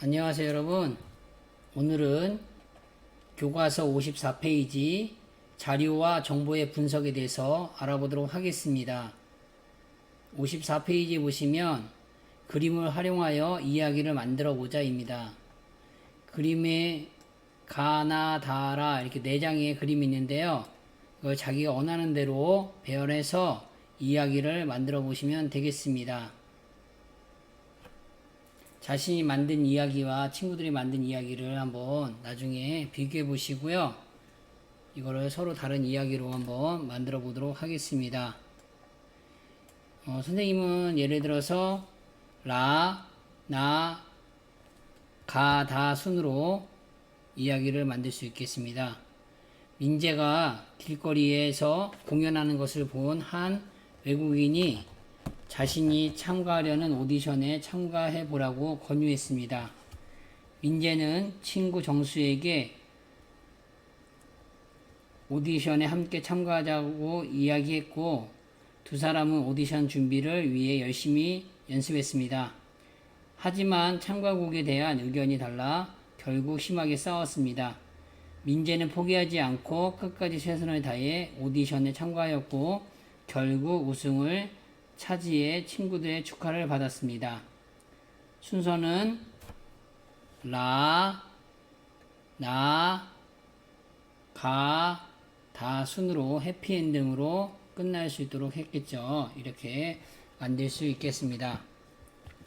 안녕하세요 여러분. 오늘은 교과서 54페이지 자료와 정보의 분석에 대해서 알아보도록 하겠습니다. 54페이지 보시면 그림을 활용하여 이야기를 만들어 보자 입니다. 그림에 가나 다라 이렇게 네 장의 그림이 있는데요. 자기가 원하는 대로 배열해서 이야기를 만들어 보시면 되겠습니다 자신이 만든 이야기와 친구들이 만든 이야기를 한번 나중에 비교해 보시고요. 이거를 서로 다른 이야기로 한번 만들어 보도록 하겠습니다. 어, 선생님은 예를 들어서 라, 나, 가, 다 순으로 이야기를 만들 수 있겠습니다. 민재가 길거리에서 공연하는 것을 본 한 외국인이 자신이 참가하려는 오디션에 참가해 보라고 권유했습니다. 민재는 친구 정수에게 오디션에 함께 참가하자고 이야기했고 두 사람은 오디션 준비를 위해 열심히 연습했습니다. 하지만 참가곡에 대한 의견이 달라 결국 심하게 싸웠습니다. 민재는 포기하지 않고 끝까지 최선을 다해 오디션에 참가하였고 결국 우승을 차지해 친구들의 축하를 받았습니다. 순서는 라, 나, 가, 다 순으로 해피엔딩으로 끝날 수 있도록 했겠죠. 이렇게 만들 수 있겠습니다.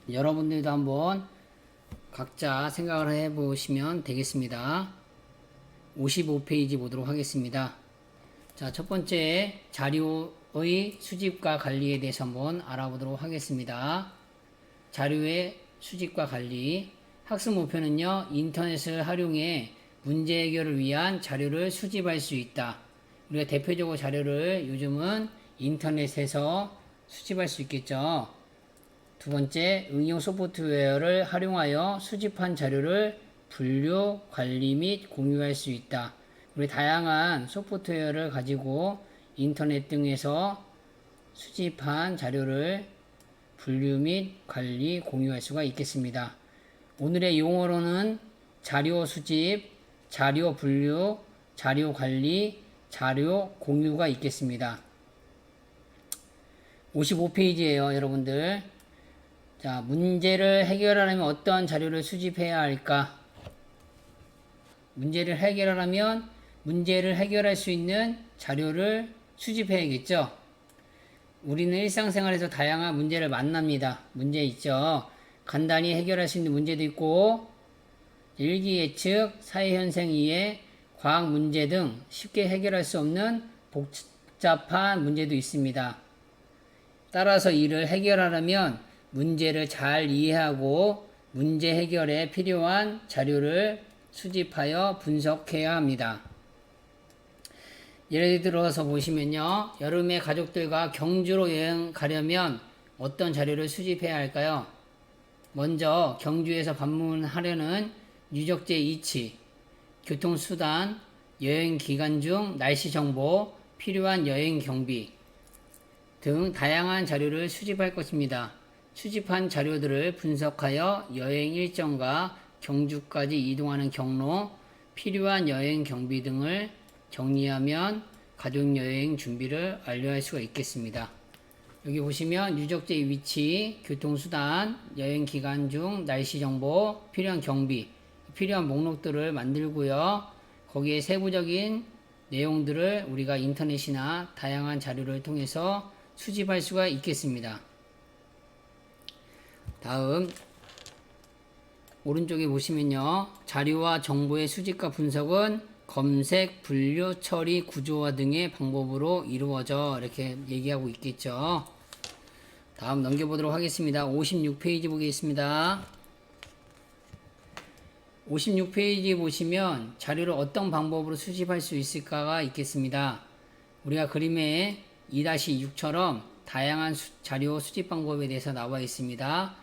여러분들도 한번 각자 생각을 해 보시면 되겠습니다. 55페이지 보도록 하겠습니다. 자, 첫 번째 자료 의 수집과 관리에 대해서 한번 알아보도록 하겠습니다. 자료의 수집과 관리. 학습 목표는요, 인터넷을 활용해 문제 해결을 위한 자료를 수집할 수 있다. 우리가 대표적으로 자료를 요즘은 인터넷에서 수집할 수 있겠죠. 두 번째, 응용 소프트웨어를 활용하여 수집한 자료를 분류, 관리 및 공유할 수 있다. 우리 다양한 소프트웨어를 가지고 인터넷 등에서 수집한 자료를 분류 및 관리, 공유할 수가 있겠습니다. 오늘의 용어로는 자료 수집, 자료 분류, 자료 관리, 자료 공유가 있겠습니다. 55페이지예요, 여러분들. 자, 문제를 해결하려면 어떤 자료를 수집해야 할까? 문제를 해결하려면 문제를 해결할 수 있는 자료를 수집해야겠죠. 우리는 일상생활에서 다양한 문제를 만납니다. 문제 있죠. 간단히 해결할 수 있는 문제도 있고 일기 예측, 사회 현상 이해, 과학 문제 등 쉽게 해결할 수 없는 복잡한 문제도 있습니다. 따라서 이를 해결하려면 문제를 잘 이해하고 문제 해결에 필요한 자료를 수집하여 분석해야 합니다. 예를 들어서 보시면요. 여름에 가족들과 경주로 여행 가려면 어떤 자료를 수집해야 할까요? 먼저 경주에서 방문하려는 유적지 위치, 교통수단, 여행 기간 중 날씨 정보, 필요한 여행 경비 등 다양한 자료를 수집할 것입니다. 수집한 자료들을 분석하여 여행 일정과 경주까지 이동하는 경로, 필요한 여행 경비 등을 정리하면 가족여행 준비를 완료할 수가 있겠습니다. 여기 보시면 유적지 위치, 교통수단, 여행 기간 중 날씨 정보, 필요한 경비, 필요한 목록들을 만들고요. 거기에 세부적인 내용들을 우리가 인터넷이나 다양한 자료를 통해서 수집할 수가 있겠습니다. 다음 오른쪽에 보시면요. 자료와 정보의 수집과 분석은 검색, 분류, 처리, 구조화 등의 방법으로 이루어져 이렇게 얘기하고 있겠죠. 다음 넘겨보도록 하겠습니다. 56페이지 보겠습니다. 56페이지 보시면 자료를 어떤 방법으로 수집할 수 있을까가 있겠습니다. 우리가 그림에 2-6처럼 다양한 수, 자료 수집 방법에 대해서 나와 있습니다.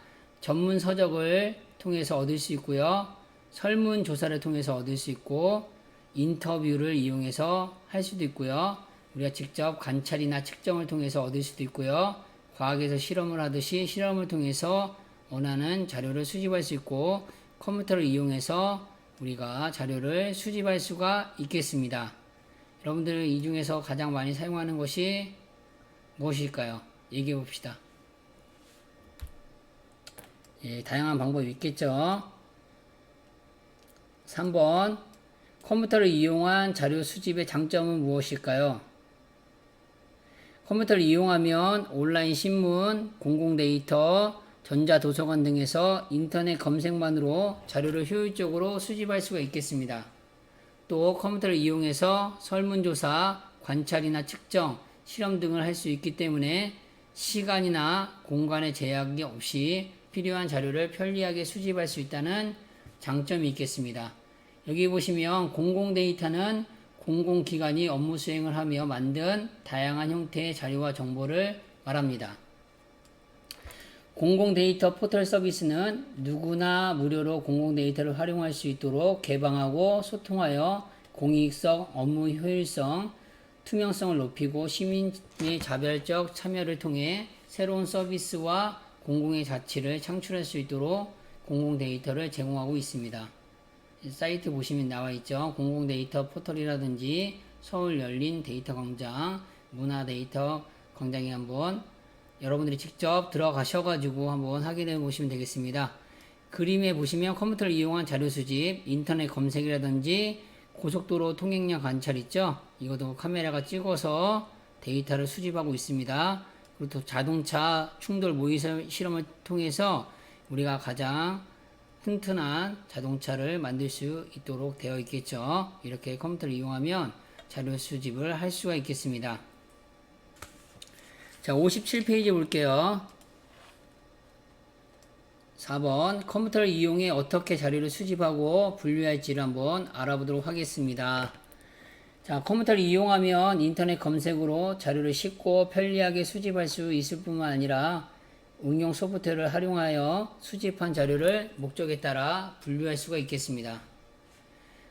전문 서적을 통해서 얻을 수 있고요. 설문 조사를 통해서 얻을 수 있고 인터뷰를 이용해서 할 수도 있고요. 우리가 직접 관찰이나 측정을 통해서 얻을 수도 있고요. 과학에서 실험을 하듯이 실험을 통해서 원하는 자료를 수집할 수 있고 컴퓨터를 이용해서 우리가 자료를 수집할 수가 있겠습니다. 여러분들 이 중에서 가장 많이 사용하는 것이 무엇일까요? 얘기해 봅시다. 예, 다양한 방법이 있겠죠. 3번 컴퓨터를 이용한 자료 수집의 장점은 무엇일까요? 컴퓨터를 이용하면 온라인 신문, 공공 데이터, 전자도서관 등에서 인터넷 검색만으로 자료를 효율적으로 수집할 수가 있겠습니다. 또 컴퓨터를 이용해서 설문조사, 관찰이나 측정, 실험 등을 할 수 있기 때문에 시간이나 공간의 제약이 없이 필요한 자료를 편리하게 수집할 수 있다는 장점이 있겠습니다. 여기 보시면 공공 데이터는 공공기관이 업무 수행을 하며 만든 다양한 형태의 자료와 정보를 말합니다. 공공 데이터 포털 서비스는 누구나 무료로 공공 데이터를 활용할 수 있도록 개방하고 소통하여 공익성, 업무 효율성, 투명성을 높이고 시민의 자발적 참여를 통해 새로운 서비스와 공공의 가치를 창출할 수 있도록 공공 데이터를 제공하고 있습니다. 사이트 보시면 나와 있죠. 공공 데이터 포털이라든지 서울 열린 데이터 광장, 문화 데이터 광장에 한번 여러분들이 직접 들어가셔가지고 한번 확인해 보시면 되겠습니다. 그림에 보시면 컴퓨터를 이용한 자료 수집, 인터넷 검색이라든지 고속도로 통행량 관찰 있죠? 이것도 카메라가 찍어서 데이터를 수집하고 있습니다. 그리고 또 자동차 충돌 모의 실험을 통해서 우리가 가장 튼튼한 자동차를 만들 수 있도록 되어 있겠죠. 이렇게 컴퓨터를 이용하면 자료 수집을 할 수가 있겠습니다. 자, 57페이지 볼게요. 4번 컴퓨터를 이용해 어떻게 자료를 수집하고 분류할지를 한번 알아보도록 하겠습니다. 자, 컴퓨터를 이용하면 인터넷 검색으로 자료를 쉽고 편리하게 수집할 수 있을 뿐만 아니라 응용 소프트웨어를 활용하여 수집한 자료를 목적에 따라 분류할 수가 있겠습니다.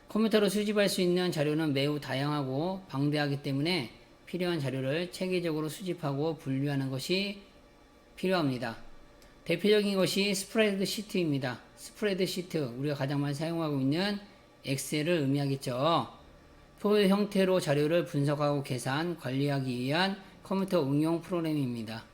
컴퓨터로 수집할 수 있는 자료는 매우 다양하고 방대하기 때문에 필요한 자료를 체계적으로 수집하고 분류하는 것이 필요합니다. 대표적인 것이 스프레드 시트입니다. 스프레드 시트, 우리가 가장 많이 사용하고 있는 엑셀을 의미하겠죠. 표 형태로 자료를 분석하고 계산, 관리하기 위한 컴퓨터 응용 프로그램입니다.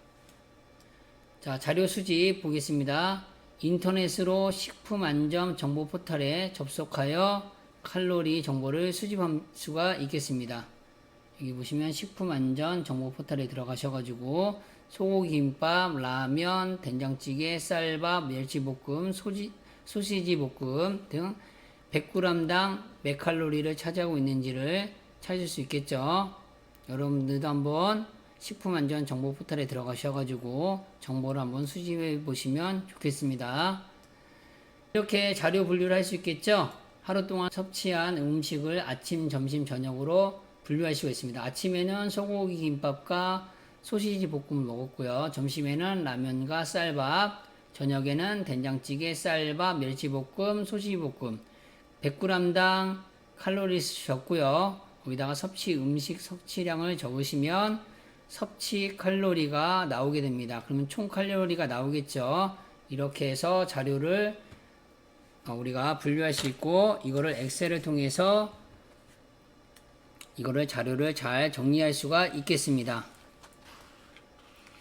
자, 자료 수집 보겠습니다. 인터넷으로 식품 안전 정보 포털에 접속하여 칼로리 정보를 수집할 수가 있겠습니다. 여기 보시면 식품 안전 정보 포털에 들어가셔가지고 소고기 김밥, 라면, 된장찌개, 쌀밥, 멸치볶음, 소지, 소시지 볶음 등 100g당 몇 칼로리를 차지하고 있는지를 찾을 수 있겠죠. 여러분들도 한번 식품안전 정보 포털에 들어가셔가지고 정보를 한번 수집해 보시면 좋겠습니다. 이렇게 자료 분류를 할 수 있겠죠. 하루 동안 섭취한 음식을 아침, 점심, 저녁으로 분류할 수가 있습니다. 아침에는 소고기 김밥과 소시지 볶음을 먹었고요. 점심에는 라면과 쌀밥, 저녁에는 된장찌개, 쌀밥, 멸치볶음, 소시지볶음 100g당 칼로리 적고요. 거기다가 섭취 음식 섭취량을 적으시면 섭취 칼로리가 나오게 됩니다. 그러면 총 칼로리가 나오겠죠. 이렇게 해서 자료를 어, 우리가 분류할 수 있고 이거를 엑셀을 통해서 이거를 자료를 잘 정리할 수가 있겠습니다.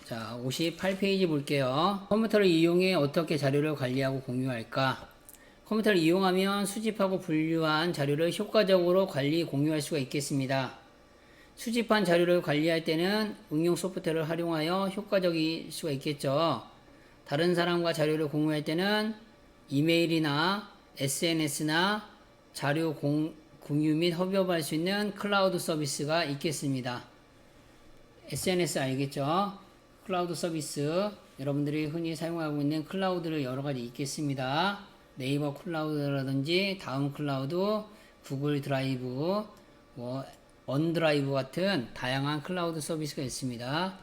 자, 58페이지 볼게요. 컴퓨터를 이용해 어떻게 자료를 관리하고 공유할까? 컴퓨터를 이용하면 수집하고 분류한 자료를 효과적으로 관리, 공유할 수가 있겠습니다. 수집한 자료를 관리할 때는 응용 소프트웨어를 활용하여 효과적일 수가 있겠죠. 다른 사람과 자료를 공유할 때는 이메일이나 SNS나 자료 공, 공유 및 협업할 수 있는 클라우드 서비스가 있겠습니다. SNS 알겠죠? 클라우드 서비스 여러분들이 흔히 사용하고 있는 클라우드를 여러 가지 있겠습니다. 네이버 클라우드라든지 다음 클라우드, 구글 드라이브, 뭐 언드라이브 같은 다양한 클라우드 서비스가 있습니다.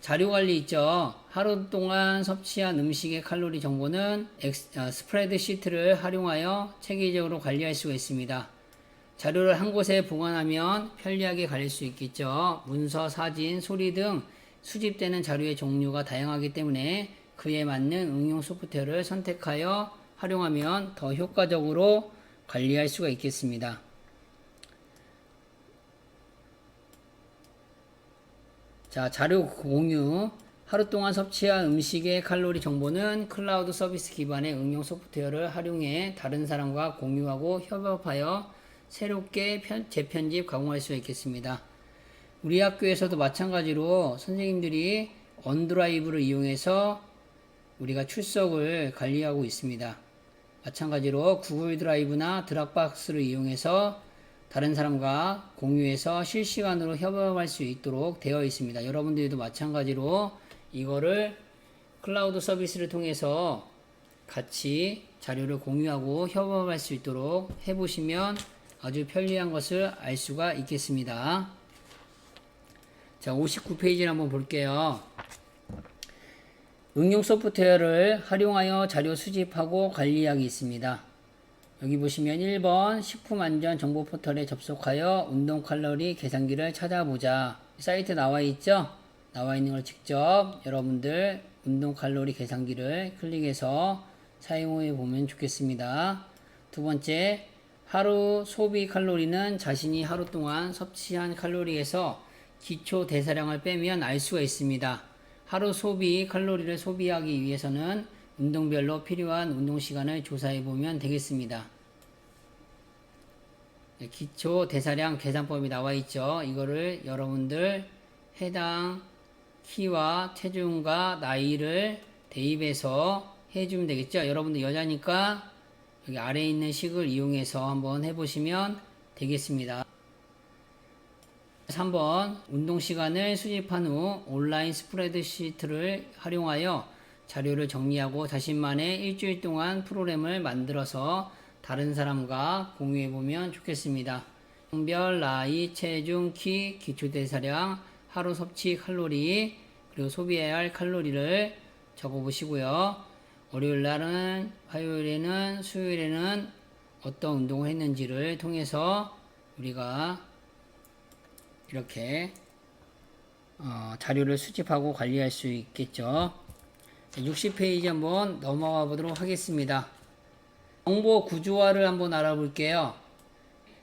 자료 관리 있죠. 하루 동안 섭취한 음식의 칼로리 정보는 어, 스프레드 시트를 활용하여 체계적으로 관리할 수가 있습니다. 자료를 한 곳에 보관하면 편리하게 관리할 수 있겠죠. 문서, 사진, 소리 등 수집되는 자료의 종류가 다양하기 때문에 그에 맞는 응용 소프트웨어를 선택하여 활용하면 더 효과적으로 관리할 수가 있겠습니다. 자, 자료 공유. 하루 동안 섭취한 음식의 칼로리 정보는 클라우드 서비스 기반의 응용 소프트웨어를 활용해 다른 사람과 공유하고 협업하여 새롭게 편, 재편집, 가공할 수 있겠습니다. 우리 학교에서도 마찬가지로 선생님들이 언드라이브를 이용해서 우리가 출석을 관리하고 있습니다. 마찬가지로 구글 드라이브나 드랍박스를 이용해서 다른 사람과 공유해서 실시간으로 협업할 수 있도록 되어 있습니다. 여러분들도 마찬가지로 이거를 클라우드 서비스를 통해서 같이 자료를 공유하고 협업할 수 있도록 해보시면 아주 편리한 것을 알 수가 있겠습니다. 자, 59페이지를 한번 볼게요. 응용 소프트웨어를 활용하여 자료 수집하고 관리하기 있습니다. 여기 보시면 1번 식품안전 정보 포털에 접속하여 운동 칼로리 계산기를 찾아보자. 사이트 나와 있죠? 나와 있는 걸 직접 여러분들 운동 칼로리 계산기를 클릭해서 사용해 보면 좋겠습니다. 두 번째, 하루 소비 칼로리는 자신이 하루 동안 섭취한 칼로리에서 기초 대사량을 빼면 알 수가 있습니다. 하루 소비 칼로리를 소비하기 위해서는 운동별로 필요한 운동 시간을 조사해 보면 되겠습니다. 네, 기초 대사량 계산법이 나와 있죠. 이거를 여러분들 해당 키와 체중과 나이를 대입해서 해주면 되겠죠. 여러분들 여자니까 여기 아래에 있는 식을 이용해서 한번 해보시면 되겠습니다. 3번 운동 시간을 수집한 후 온라인 스프레드시트를 활용하여 자료를 정리하고 자신만의 일주일 동안 프로그램을 만들어서 다른 사람과 공유해 보면 좋겠습니다. 성별, 나이, 체중, 키, 기초대사량, 하루 섭취 칼로리, 그리고 소비해야 할 칼로리를 적어 보시고요. 월요일 날은, 화요일에는, 수요일에는 어떤 운동을 했는지를 통해서 우리가 이렇게 어, 자료를 수집하고 관리할 수 있겠죠. 60페이지 한번 넘어가 보도록 하겠습니다. 정보 구조화를 한번 알아볼게요.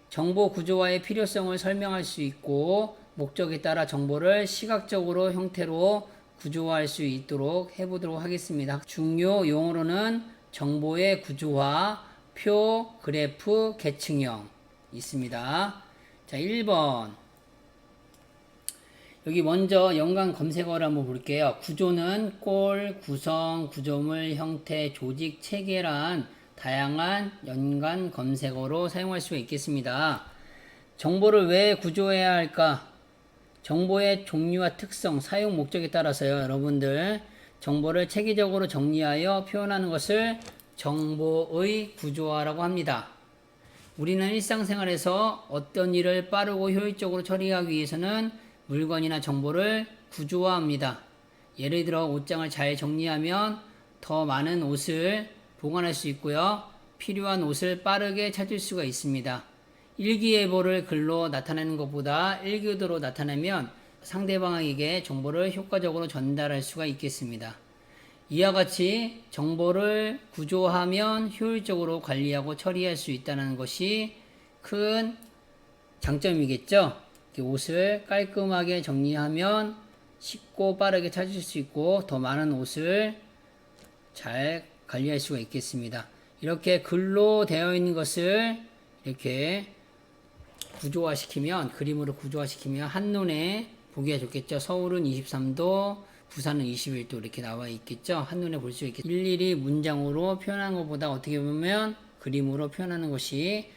정보 구조화의 필요성을 설명할 수 있고 목적에 따라 정보를 시각적으로 형태로 구조화할 수 있도록 해보도록 하겠습니다. 중요 용어로는 정보의 구조화, 표, 그래프, 계층형 있습니다. 자, 1번. 여기 먼저 연관 검색어를 한번 볼게요. 구조는 꼴, 구성, 구조물, 형태, 조직, 체계란 다양한 연관 검색어로 사용할 수 있겠습니다. 정보를 왜 구조해야 할까? 정보의 종류와 특성, 사용 목적에 따라서요. 여러분들 정보를 체계적으로 정리하여 표현하는 것을 정보의 구조화라고 합니다. 우리는 일상생활에서 어떤 일을 빠르고 효율적으로 처리하기 위해서는 물건이나 정보를 구조화합니다. 예를 들어 옷장을 잘 정리하면 더 많은 옷을 보관할 수 있고요. 필요한 옷을 빠르게 찾을 수가 있습니다. 일기예보를 글로 나타내는 것보다 일기도로 나타내면 상대방에게 정보를 효과적으로 전달할 수가 있겠습니다. 이와 같이 정보를 구조하면 효율적으로 관리하고 처리할 수 있다는 것이 큰 장점이겠죠. 옷을 깔끔하게 정리하면 쉽고 빠르게 찾을 수 있고 더 많은 옷을 잘 관리할 수가 있겠습니다. 이렇게 글로 되어 있는 것을 이렇게 구조화시키면 그림으로 구조화시키면 한눈에 보기가 좋겠죠. 서울은 23도, 부산은 21도 이렇게 나와 있겠죠. 한눈에 볼 수 있겠죠. 일일이 문장으로 표현하는 것보다 어떻게 보면 그림으로 표현하는 것이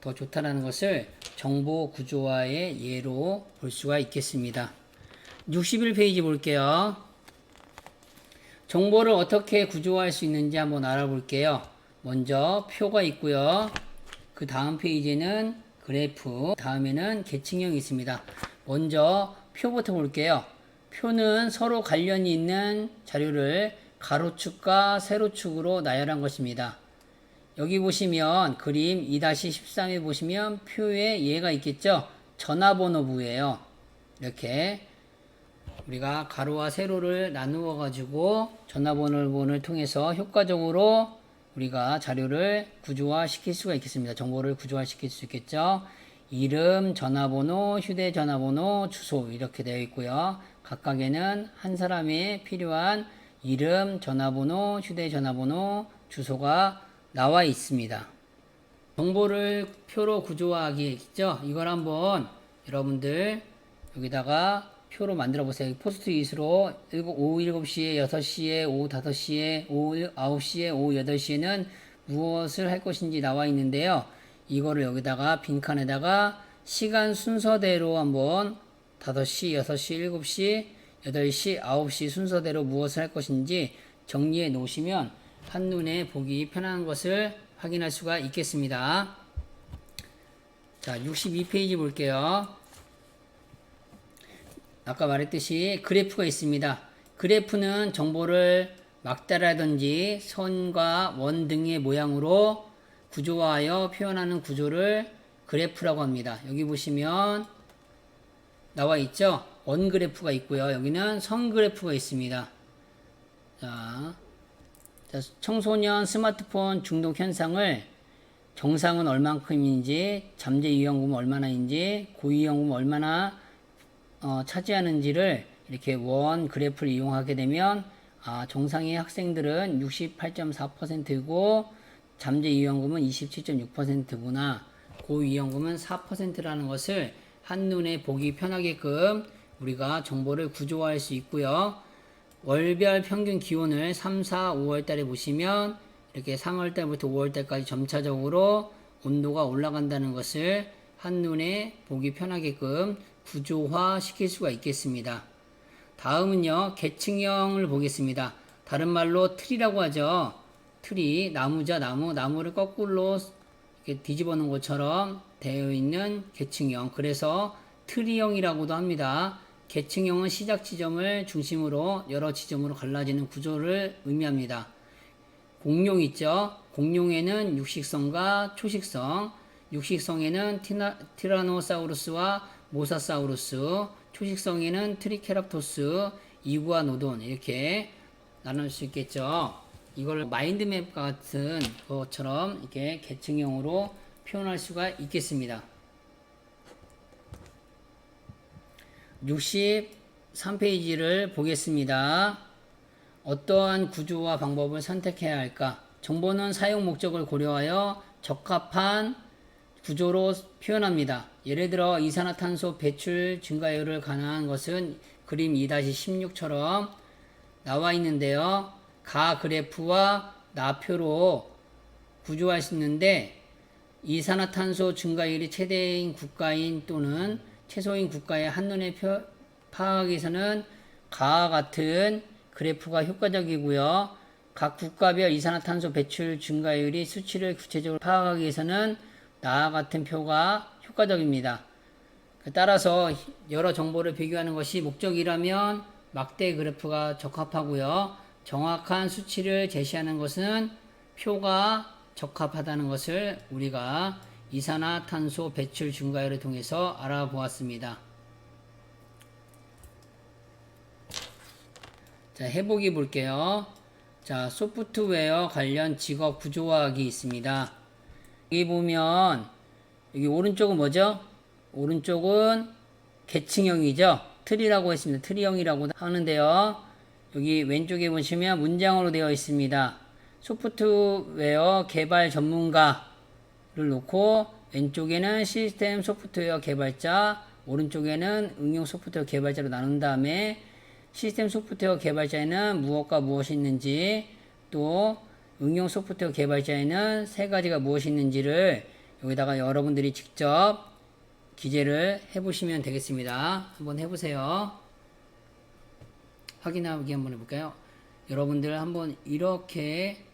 더 좋다라는 것을 정보 구조화의 예로 볼 수가 있겠습니다. 61페이지 볼게요. 정보를 어떻게 구조화할 수 있는지 한번 알아볼게요. 먼저 표가 있고요. 그 다음 페이지는 그래프, 다음에는 계층형이 있습니다. 먼저 표부터 볼게요. 표는 서로 관련이 있는 자료를 가로축과 세로축으로 나열한 것입니다. 여기 보시면 그림 2-13에 보시면 표에 예가 있겠죠? 전화번호부예요. 이렇게 우리가 가로와 세로를 나누어 가지고 전화번호를 통해서 효과적으로 우리가 자료를 구조화 시킬 수가 있겠습니다. 정보를 구조화 시킬 수 있겠죠. 이름, 전화번호, 휴대전화번호, 주소 이렇게 되어 있고요. 각각에는 한 사람이 필요한 이름, 전화번호, 휴대전화번호, 주소가 나와 있습니다. 정보를 표로 구조화하기 있죠. 이걸 한번 여러분들 여기다가 표로 만들어 보세요. 포스트잇으로 오후 7시에, 6시에, 오후 5시에, 오후 9시에, 오후 8시에는 무엇을 할 것인지 나와 있는데요. 이거를 여기다가 빈칸에다가 시간 순서대로 한번 5시, 6시, 7시, 8시, 9시 순서대로 무엇을 할 것인지 정리해 놓으시면 한눈에 보기 편한 것을 확인할 수가 있겠습니다. 자, 62페이지 볼게요. 아까 말했듯이 그래프가 있습니다. 그래프는 정보를 막다라든지 선과 원 등의 모양으로 구조화하여 표현하는 구조를 그래프라고 합니다. 여기 보시면 나와 있죠? 원 그래프가 있고요. 여기는 선 그래프가 있습니다. 자, 자, 청소년 스마트폰 중독 현상을 정상은 얼만큼인지, 잠재 위험금은 얼마나인지, 고위험금은 얼마나 어, 차지하는지를 이렇게 원 그래프를 이용하게 되면 아, 정상의 학생들은 68.4%고 잠재 위험금은 27.6%구나. 고위험금은 4%라는 것을 한눈에 보기 편하게끔 우리가 정보를 구조화할 수 있고요. 월별 평균 기온을 3, 4, 5월 달에 보시면 이렇게 3월 달부터 5월 달까지 점차적으로 온도가 올라간다는 것을 한눈에 보기 편하게끔 구조화 시킬 수가 있겠습니다. 다음은요, 계층형을 보겠습니다. 다른 말로 틀이라고 하죠. 틀이, 나무자, 나무, 나무를 거꾸로 이렇게 뒤집어 놓은 것처럼 되어 있는 계층형. 그래서 트리형이라고도 합니다. 계층형은 시작 지점을 중심으로 여러 지점으로 갈라지는 구조를 의미합니다. 공룡 있죠? 공룡에는 육식성과 초식성, 육식성에는 티나, 티라노사우루스와 모사사우루스, 초식성에는 트리케라토스, 이구아노돈 이렇게 나눌 수 있겠죠. 이걸 마인드맵 같은 것처럼 이렇게 계층형으로 표현할 수가 있겠습니다. 63페이지를 보겠습니다. 어떠한 구조와 방법을 선택해야 할까? 정보는 사용 목적을 고려하여 적합한 구조로 표현합니다. 예를 들어 이산화탄소 배출 증가율을 가능한 것은 그림 2-16처럼 나와 있는데요. 가 그래프와 나표로 구조할 수 있는데 이산화탄소 증가율이 최대인 국가인 또는 최소인 국가의 한눈에 위해서는 가와 같은 그래프가 효과적이고요. 각 국가별 이산화탄소 배출 증가율이 수치를 구체적으로 파악하기 위해서는 나와 같은 표가 효과적입니다. 따라서 여러 정보를 비교하는 것이 목적이라면 막대 그래프가 적합하고요. 정확한 수치를 제시하는 것은 표가 적합하다는 것을 우리가 이산화탄소 배출 증가율을 통해서 알아보았습니다. 자, 해보기 볼게요. 자, 소프트웨어 관련 직업 구조화하기 있습니다. 여기 보면 여기 오른쪽은 뭐죠? 오른쪽은 계층형이죠. 트리라고 했습니다. 트리형이라고 하는데요. 여기 왼쪽에 보시면 문장으로 되어 있습니다. 소프트웨어 개발 전문가를 놓고 왼쪽에는 시스템 소프트웨어 개발자, 오른쪽에는 응용 소프트웨어 개발자로 나눈 다음에 시스템 소프트웨어 개발자에는 무엇과 무엇이 있는지 또 응용 소프트웨어 개발자에는 세 가지가 무엇이 있는지를 여기다가 여러분들이 직접 기재를 해보시면 되겠습니다. 한번 해보세요. 확인하기 한번 해볼까요? 여러분들 한번 이렇게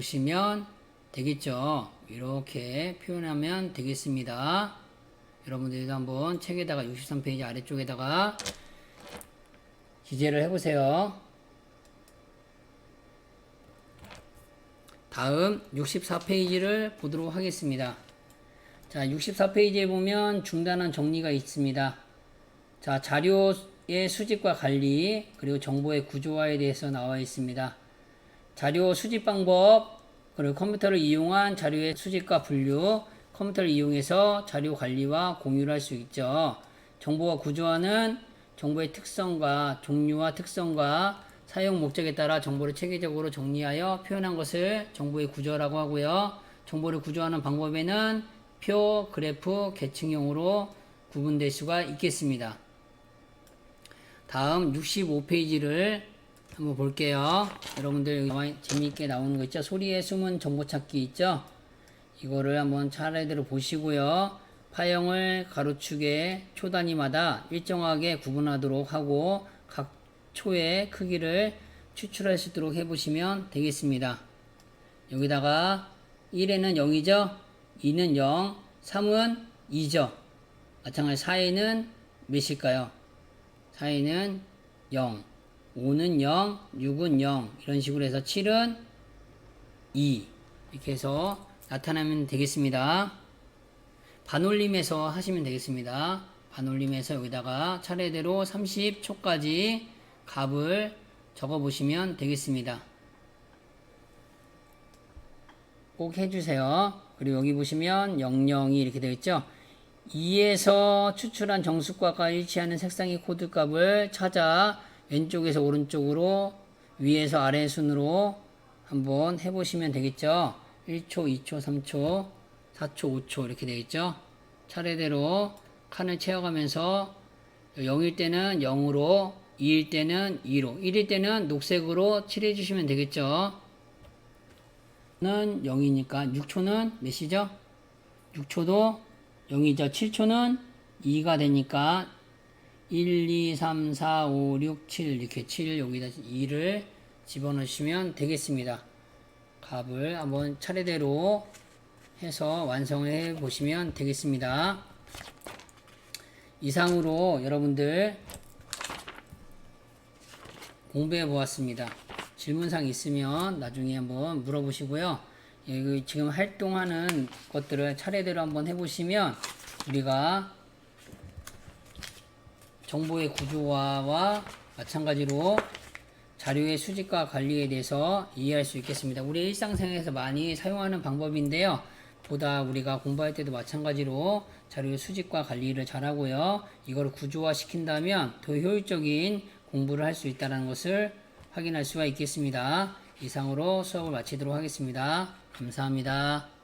보시면 되겠죠. 이렇게 표현하면 되겠습니다. 여러분들도 한번 책에다가 63페이지 아래쪽에다가 기재를 해보세요. 다음 64페이지를 보도록 하겠습니다. 자, 64페이지에 보면 중단한 정리가 있습니다. 자, 자료 자료의 수집과 관리 그리고 정보의 구조화에 대해서 나와 있습니다. 자료 수집 방법 그리고 컴퓨터를 이용한 자료의 수집과 분류 컴퓨터를 이용해서 자료 관리와 공유를 할 수 있죠. 정보와 구조화는 정보의 특성과 종류와 특성과 사용 목적에 따라 정보를 체계적으로 정리하여 표현한 것을 정보의 구조라고 하고요. 정보를 구조하는 방법에는 표, 그래프, 계층형으로 구분될 수가 있겠습니다. 다음 65페이지를 한번 볼게요. 여러분들 재미있게 나오는 거 있죠? 소리의 숨은 정보 찾기 있죠? 이거를 한번 차례대로 보시고요. 파형을 가로축의 초 단위마다 일정하게 구분하도록 하고 각 초의 크기를 추출할 수 있도록 해보시면 되겠습니다. 여기다가 1에는 0이죠? 2는 0, 3은 2죠? 마찬가지 4에는 몇일까요? 4에는 0, 5는 0, 6은 0 이런 식으로 해서 7은 2 이렇게 해서 나타나면 되겠습니다. 반올림해서 하시면 되겠습니다. 반올림해서 여기다가 차례대로 30초까지 값을 적어 보시면 되겠습니다. 꼭 해주세요. 그리고 여기 보시면 00이 이렇게 되어 있죠. 2에서 추출한 정수값과 일치하는 색상의 코드 값을 찾아 왼쪽에서 오른쪽으로 위에서 아래 순으로 한번 해보시면 되겠죠. 1초, 2초, 3초, 4초, 5초 이렇게 되겠죠. 차례대로 칸을 채워가면서 0일 때는 0으로, 2일 때는 2로, 1일 때는 녹색으로 칠해 주시면 되겠죠. 는 0이니까 6초는 몇이죠? 6초도 0이죠. 7초는 2가 되니까 1, 2, 3, 4, 5, 6, 7 이렇게 7 여기다 2를 집어넣으시면 되겠습니다. 값을 한번 차례대로 해서 완성을 해 보시면 되겠습니다. 이상으로 여러분들 공부해 보았습니다. 질문사항 있으면 나중에 한번 물어보시고요. 여기 지금 활동하는 것들을 차례대로 한번 해보시면 우리가 정보의 구조화와 마찬가지로 자료의 수집과 관리에 대해서 이해할 수 있겠습니다. 우리 일상생활에서 많이 사용하는 방법인데요. 보다 우리가 공부할 때도 마찬가지로 자료의 수집과 관리를 잘하고요. 이걸 구조화 시킨다면 더 효율적인 공부를 할 수 있다는 것을 확인할 수가 있겠습니다. 이상으로 수업을 마치도록 하겠습니다. 감사합니다.